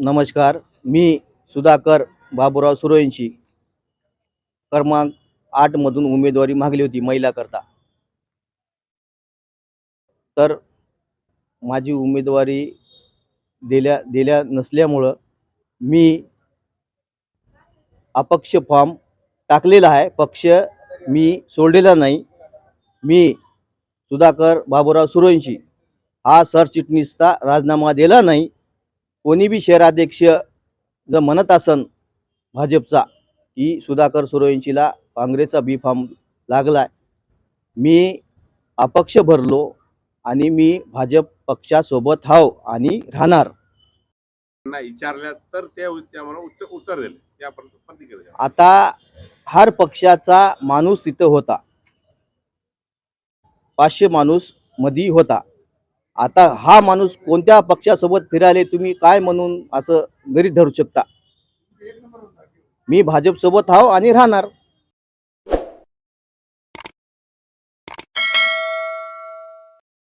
नमस्कार मी सुधाकर बाबुराव सुरवंशी क्रमांक आठमधून उमेदवारी मागली होती महिलाकरता तर माझी उमेदवारी दिल्या दिल्या नसल्यामुळं मी अपक्ष फॉर्म टाकलेला आहे. पक्ष मी सोडलेला नाही. मी सुधाकर बाबुराव सुरवंशी हा सरचिटणीसचा राजीनामा दिला नाही. कोणी बी शहराध्यक्ष जर म्हणत असन भाजपचा की सुधाकर सूर्यवंशीला काँग्रेसचा बी फॉर्म लागलाय मी अपक्ष भरलो आणि मी भाजप पक्षासोबत हाव आणि राहणार. विचारल्या तर ते उत्तर दिले. आता हर पक्षाचा माणूस तिथं होता. पाचशे माणूस मधी होता. आता हा माणूस कोणत्या पक्षासोबत फिरायले तुम्ही काय म्हणून असं घरी धरू शकता? मी भाजपसोबत आहो आणि राहणार.